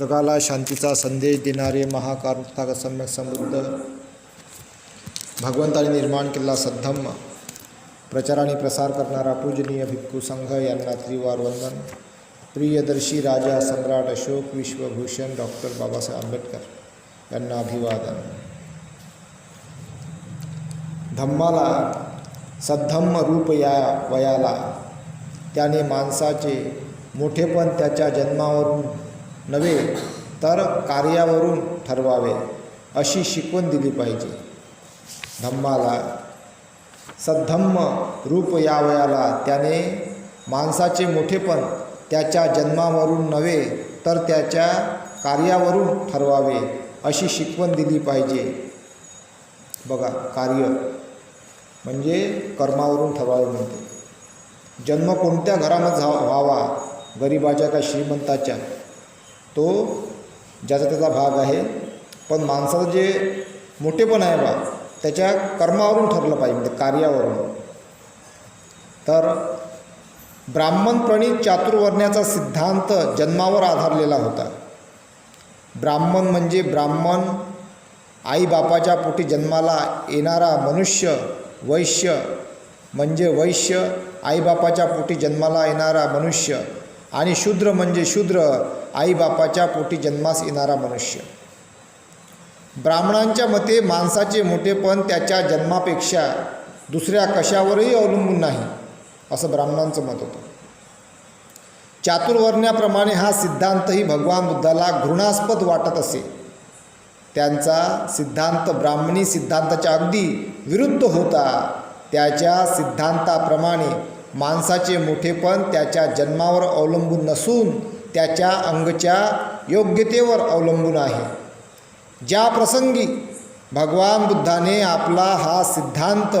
जगाला शांतीचा संदेश देणारे महाकारुत्थाग सम्यक समृद्ध भगवंताने निर्माण केलेला सद्धम्म प्रचार आणि प्रसार करणारा पूजनीय भिक्खू संघ यांना त्रिवार वंदन प्रियदर्शी राजा सम्राट अशोक विश्वभूषण डॉक्टर बाबासाहेब आंबेडकर यांना अभिवादन. धम्माला सद्धम्म रूप या वयाला त्याने माणसाचे मोठेपण त्याच्या जन्मावरून नव्हे तर कार्यावरून ठरवावे अशी शिकवण दिली पाहिजे. धम्माला सद्धम्म रूप यावयाला त्याने माणसाचे मोठेपण त्याच्या जन्मावरून नव्हे तर त्याच्या कार्यावरून ठरवावे अशी शिकवण दिली पाहिजे. बघा कार्य म्हणजे कर्मावरून ठरवावे म्हणते. जन्म कोणत्या घरामध्ये व्हावा गरिबाच्या का श्रीमंताच्या? तो ज्याचा त्याचा भाग आहे. पण माणसाचं जे मोठेपण आहे बा त्याच्या कर्मावरून ठरलं पाहिजे म्हणजे कार्यावरून. तर ब्राह्मण प्रणित चातुर्वर्ण्याचा सिद्धांत जन्मावर आधारलेला होता. ब्राह्मण म्हणजे ब्राह्मण आईबापाच्या पोटी जन्माला येणारा मनुष्य वैश्य म्हणजे वैश्य आईबापाच्या पोटी जन्माला येणारा मनुष्य. आणि शूद्र म्हणजे शूद्र आईबापाच्या पोटी जन्मास येणारा मनुष्य. ब्राह्मणांच्या मते माणसाचे मोठेपण त्याच्या जन्मापेक्षा दुसऱ्या कशावरही अवलंबून नाही असं ब्राह्मणांचं मत होतं. चातुर्वर्ण्याप्रमाणे हा सिद्धांतही भगवान बुद्धाला घृणास्पद वाटत असे. त्यांचा सिद्धांत ब्राह्मणी सिद्धांताच्या अगदी विरुद्ध होता त्याच्या सिद्धांताप्रमाणे माणसाचे मोठेपण त्याच्या जन्मावर अवलंबून नसून त्याच्या अंगच्या योग्यतेवर अवलंबून आहे. ज्या प्रसंगी भगवान बुद्धाने आपला हा सिद्धांत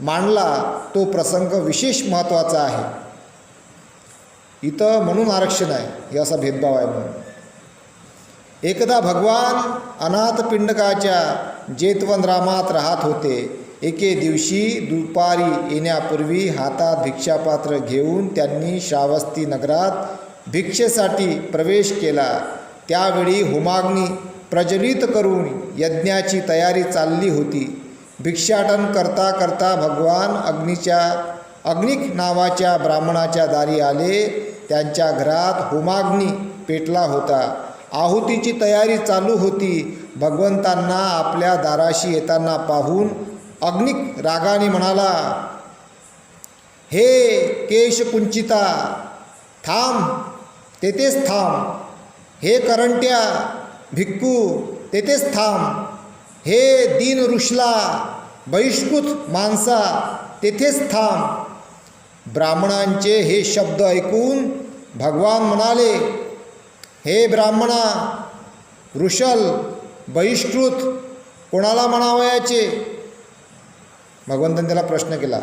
मांडला तो प्रसंग विशेष महत्त्वाचा आहे. इथं म्हणून आरक्षण आहे हे असा भेदभाव आहे म्हणून. एकदा भगवान अनाथ पिंडकाच्या जेतवनरामात राहत होते एके दिवशी दुपारी येण्यापूर्वी हातात भिक्षापात्र घेऊन त्यांनी श्रावस्ती नगरात भिक्षेसाठी प्रवेश केला. त्यावेळी होमाग्नी प्रज्वलित करून यज्ञाची तयारी चालली होती. भिक्षाटन करता करता भगवान अग्नीच्या अग्निक नावाच्या ब्राह्मणाच्या दारी आले. त्यांच्या घरात होमाग्नी पेटला होता. आहुतीची तयारी चालू होती. भगवंतांना आपल्या दाराशी येताना पाहून अग्निक रागाने म्हणाला हे केशकुंचिता थांब तेथेच थांब. हे करंट्या भिक्खू तेथेच थांब. हे दीन ऋषला बहिष्कृत माणसा तेथेच थांब. ब्राह्मणांचे हे शब्द ऐकून भगवान म्हणाले हे ब्राह्मणा ऋषल बहिष्कृत कोणाला म्हणावयाचे? भगवंताने त्याला प्रश्न केला.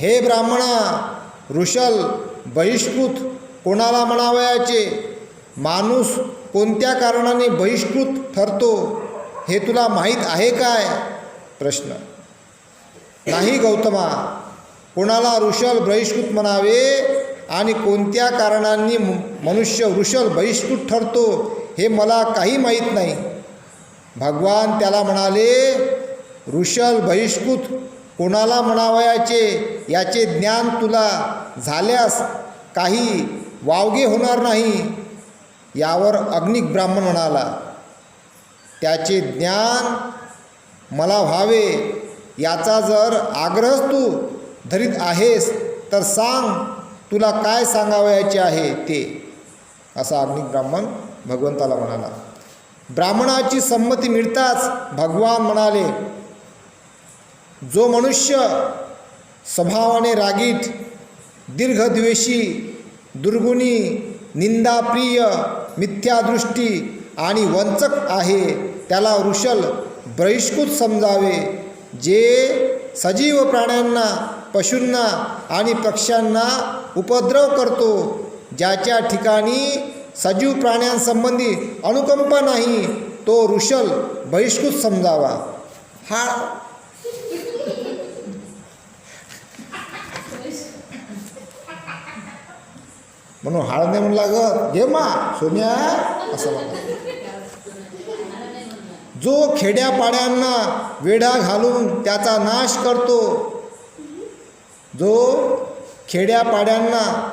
हे ब्राह्मणा ऋषल बहिष्कृत कोणाला म्हणावयाचे? माणूस कोणत्या कारणाने बहिष्कृत ठरतो? हे तुला माहीत आहे काय? प्रश्न. नाही गौतमा कोणाला ऋषल बहिष्कृत म्हणावे आणि कोणत्या कारणांनी मनुष्य ऋषल बहिष्कृत ठरतो हे मला काही माहीत नाही. भगवान त्याला म्हणाले ऋषल बहिष्कृत कोणाला म्हणावयाचे? याचे ज्ञान तुला झाल्यास काही वावगे होणार नाही. यावर अग्निक ब्राह्मण म्हणाला त्याचे ज्ञान मला व्हावे. याचा जर आग्रह तू धरीत आहेस तर सांग तुला काय सांगावयाचे आहे ते. असा अग्निक ब्राह्मण भगवंताला म्हणाला. ब्राह्मणाची संमती मिळताच भगवान म्हणाले जो मनुष्य स्वभावाने रागीट दीर्घद्वेषी दुर्गुणी निंदाप्रिय मिथ्यादृष्टी आणि वंचक आहे त्याला वृषल बहिष्कृत समजावे जे सजीव प्राण्यांना पशूंना आणि पक्ष्यांना उपद्रव करतो ज्याच्या ठिकाणी सजीव प्राण्यांसंबंधी अनुकंपा नाही तो ऋषल बहिष्कृत समजावा. हा म्हणून हळदे म्हणला ग घे मा सोन्या असं म्हणला जो खेड्यापाड्यांना वेढा घालून त्याचा नाश करतो जो खेड्यापाड्यांना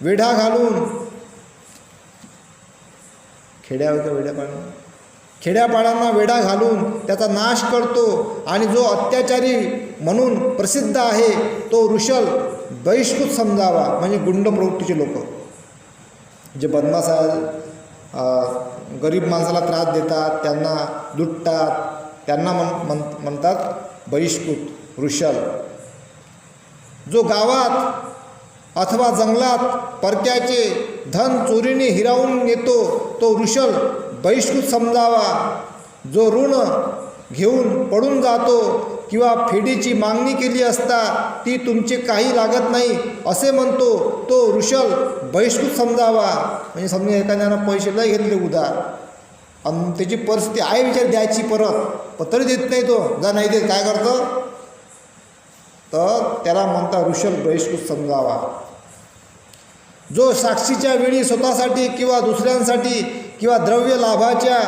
वेढा घालून खेड्या होत्या वेड्यापाड्यांना? खेड्यापाड्यांना वेढा घालून त्याचा नाश करतो आणि जो अत्याचारी म्हणून प्रसिद्ध आहे तो ऋषल. बहिष्कृत समजावा म्हणजे गुंड प्रवृत्तीचे लोक. जे बदमाश गरीब माणसाला त्रास देतात त्यांना लुटतात त्यांना म्हण म्हण म्हणतात बहिष्कृत ऋषल जो गावात अथवा जंगलात परक्याचे धन चोरीने हिरावून येतो तो ऋषल बहिष्कृत समजावा. जो ऋण घेऊन पडून जातो किंवा फेडीची मागणी केली असता ती तुमचे काही लागत नाही असे म्हणतो तो ऋषल बहिष्कृत समजावा. म्हणजे समजा एखाद्यानं पैसे लय घेतले उधार आणि त्याची परिस्थिती आहे विचार द्यायची परत. पण तरी देत नाही तो. जा नाही देत काय करतं? तर त्याला म्हणता ऋषल बहिष्कृत समजावा. जो साक्षीच्या वेळी स्वतःसाठी किंवा दुसऱ्यांसाठी किंवा द्रव्य लाभाच्या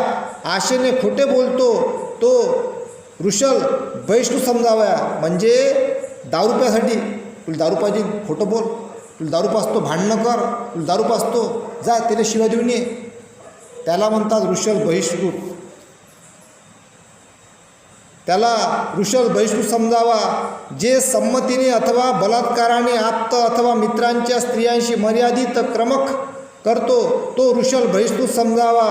आशेने खोटे बोलतो तो ऋषल वैष्णू समजावया. म्हणजे दारूप्यासाठी तुला दारू पाहिजे खोटं बोल. तुला दारू पाचतो भांडणं कर. तुला दारू पाचतो जा त्याला शिवाय देऊन ये. त्याला म्हणतात ऋषल बहिष्कृत. त्याला ऋषल बहिष्कृत समजावा. जे संमतीने अथवा बलात्काराने आप्त अथवा मित्रांच्या स्त्रियांशी मर्यादित क्रमक करतो तो ऋषल बहिष्कृत समजावा.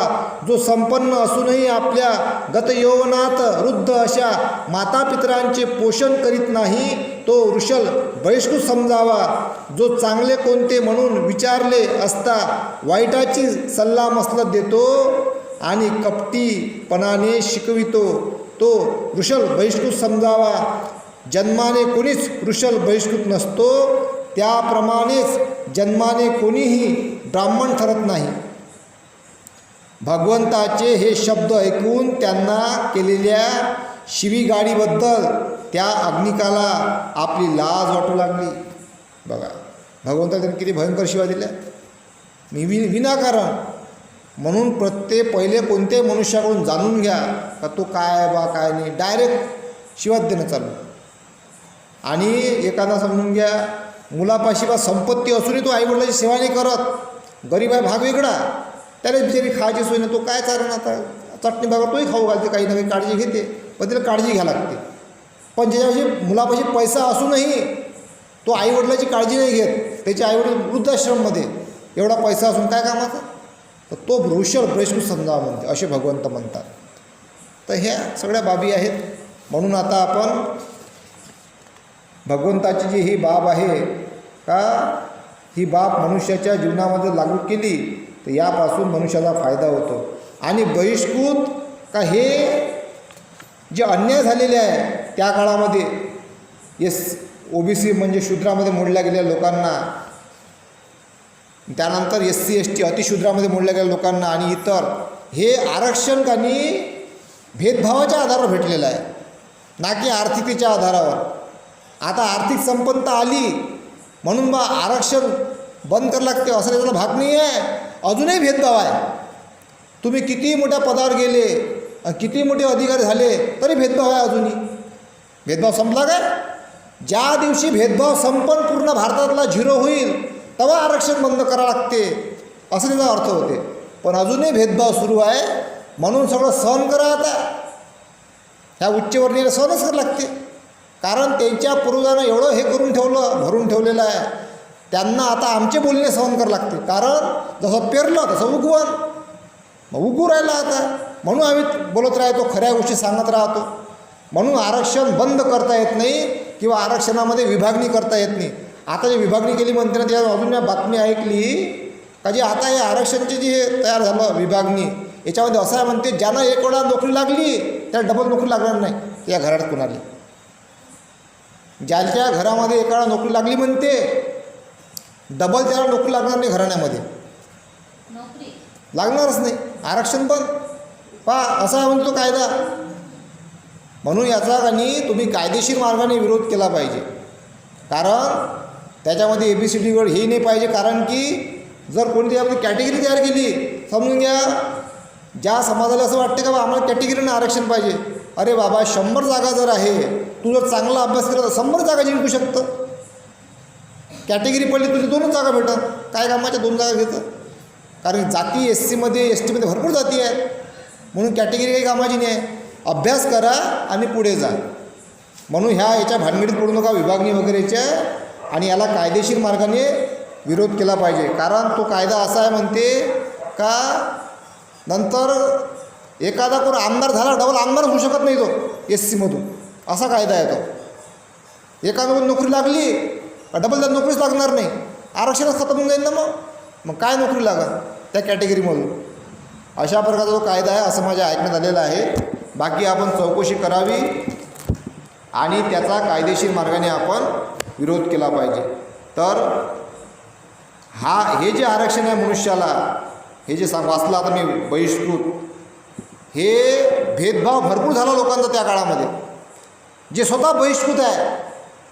जो संपन्न असूनही आपल्या गतयौवनात वृद्ध अशा मातापितरांचे पोषण करीत नाही तो ऋषल बहिष्कृत समजावा. जो चांगले कोणते म्हणून विचारले असता वाईटाची सल्ला मसलत देतो आणि कपटीपणाने शिकवितो तो ऋषल बहिष्कृत समजावा. जन्माने कोणीच ऋषल बहिष्कृत नसतो त्याप्रमाणेच जन्माने कोणीही ब्राह्मण ठरत नाही. भगवंताचे हे शब्द ऐकून त्यांना केलेल्या शिवीगाडीबद्दल त्या अग्निकाला आपली लाज वाटू लागली. बघा भगवंता त्यांनी किती भयंकर शिवा दिल्या. मी वि विनाकारण. म्हणून प्रत्येक पहिले कोणत्याही मनुष्याकडून जाणून घ्या का तो काय बा काय नाही. डायरेक्ट शिवात देणं चालू. आणि एखादा समजून घ्या मुलापाशी बा संपत्ती असूनही तो आईवडिलाची सेवा नाही करत. गरीब आहे भाग वेगळा. त्याला बिचारी खायची सोय नाही तो काय चालन आता? चटणी भाकर तोही खाऊ घालते काही ना काही काळजी घेते पण तिला काळजी घ्यावी लागते. पण ज्याच्यापाशी मुलापाशी पैसा असूनही तो आईवडिलाची काळजी नाही घेत त्याचे आईवडील वृद्धाश्रममध्ये एवढा पैसा असून काय कामाचा? तर तो वृषल ब्रेष्ठ समजा म्हणते असे भगवंत म्हणतात. तर ह्या सगळ्या बाबी आहेत. म्हणून आता आपण भगवंताची जी ही बाब आहे का ही बाब मनुष्याच्या जीवनामध्ये लागू केली तर यापासून मनुष्याला फायदा होतो. आणि बहिष्कृत का हे जे अन्याय झालेले आहे त्या काळामध्ये एस ओ बी सी म्हणजे शूद्रामध्ये मोडल्या गेलेल्या लोकांना त्यानंतर एस सी एस टी अतिशूद्रामध्ये मोडल्या गेलेल्या लोकांना आणि इतर हे आरक्षण त्यांनी भेदभावाच्या आधारावर भेटलेलं आहे. ना की आर्थिकतेच्या आधारावर. आता आर्थिक संपन्नता आली म्हणून बा आरक्षण बंद करावं लागते असं त्याला भाग नाही आहे अजूनही भेदभाव आहे. तुम्ही किती मोठ्या पदावर गेले किती मोठे अधिकारी झाले तरी भेदभाव आहे अजूनही. भेदभाव संपला काय? ज्या दिवशी भेदभाव संपन्न पूर्ण भारतातला झिरो होईल तेव्हा आरक्षण बंद करावं लागते. असं त्याचा अर्थ होते. पण अजूनही भेदभाव सुरू आहे म्हणून सगळं सहन करा आता. ह्या उच्चवर्णीला सहनच करावं लागते. कारण त्यांच्या पूर्वजानं एवढं हे करून ठेवलं भरून ठेवलेलं आहे. त्यांना आता आमचे बोलणे सहन करावं लागते. कारण जसं पेरलं तसं उगवण. मग उगू राहिला आता. म्हणून आम्ही बोलत राहतो खऱ्या गोष्टी सांगत राहतो. म्हणून आरक्षण बंद करता येत नाही किंवा आरक्षणामध्ये विभागणी करता येत नाही. आता जे विभागणी केली म्हणते ना त्या अजून मी बातमी ऐकली का जे आता हे आरक्षणचे जे हे तयार झालं विभागणी याच्यामध्ये असं आहे म्हणते ज्यांना एक वेळा नोकरी लागली त्याला डबल नोकरी लागणार नाही. या घरात कुणाली? ज्यांच्या घरामध्ये एका वेळा नोकरी लागली म्हणते डबल त्याला नोकरी लागणार नाही घराण्यामध्ये. नोकरी? लागणारच नाही. आरक्षण पण. पहा असा म्हणतो कायदा. म्हणून याचा आणि तुम्ही कायदेशीर मार्गाने विरोध केला पाहिजे. कारण त्याच्यामध्ये ए बी सी डी गड हेही नाही पाहिजे. कारण की जर कोणी त्यामध्ये कॅटेगरी तयार केली समजून घ्या. ज्या समाजाला असं वाटते का बा आम्हाला कॅटेगरीनं आरक्षण पाहिजे. अरे बाबा शंभर जागा जर आहे तू जर चांगला अभ्यास केला तर शंभर जागा जिंकू शकतं. कॅटेगरी पडली तुझी दोनच जागा भेटत काय कामाच्या दोन जागा घेतं कारण जाती एस सीमध्ये एस टीमध्ये भरपूर जाती आहे. म्हणून कॅटेगरी काही कामाची नाही आहे. अभ्यास करा आणि पुढे जा. म्हणून ह्या याच्या भानगडीत पडू नका विभागणी वगैरेच्या. आणि याला कायदेशीर मार्गाने विरोध केला पाहिजे. कारण तो कायदा असा आहे म्हणते का नंतर एखादा कोण आमदार झाला डबल आमदार होऊ शकत नाही तो एस सीमधून असा कायदा आहे तो. एखाद्या नोकरी लागली डबल त्या नोकरीच लागणार नाही. आरक्षणच खतम होऊन जाईल ना मग? मग काय नोकरी लागा त्या कॅटेगरीमधून अशा प्रकारचा जो कायदा आहे असं माझ्या ऐकण्यात आलेलं आहे. बाकी आपण चौकशी करावी आणि त्याचा कायदेशीर मार्गाने आपण विरोध केला पाहिजे. तर हा हे जे आरक्षण आहे मनुष्याला हे जे सांग वाचलं आता मी बहिष्कृत हे भेदभाव भरपूर झाला लोकांचा त्या काळामध्ये. जे स्वतः बहिष्कृत आहे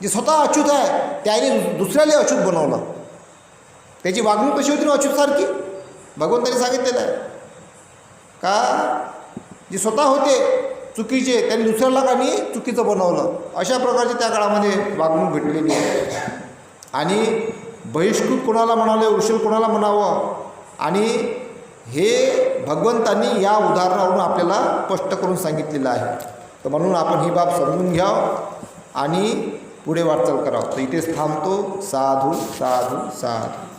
जे स्वतः अच्युत आहे त्याने दुसऱ्याला अच्युत बनवलं. त्याची वागणूक कशी होती ना अच्युतसारखी भगवंताने सांगितलेलं आहे. का? जे स्वतः होते चुकीचे त्यांनी दुसऱ्याला कानी चुकीचं बनवलं? अशा प्रकारची त्या काळामध्ये वागणूक भेटलेली आहे. आणि बहिष्कृत कोणाला म्हणाले उशीर कोणाला म्हणावं? आणि हे भगवंतांनी या उदाहरणावरून आपल्याला स्पष्ट करून सांगितलेलं आहे. तर म्हणून आपण ही बाब समजून घ्यावं आणि पुढे वाटचाल करावं. तर इथेच थांबतो. साधू साधू साधू.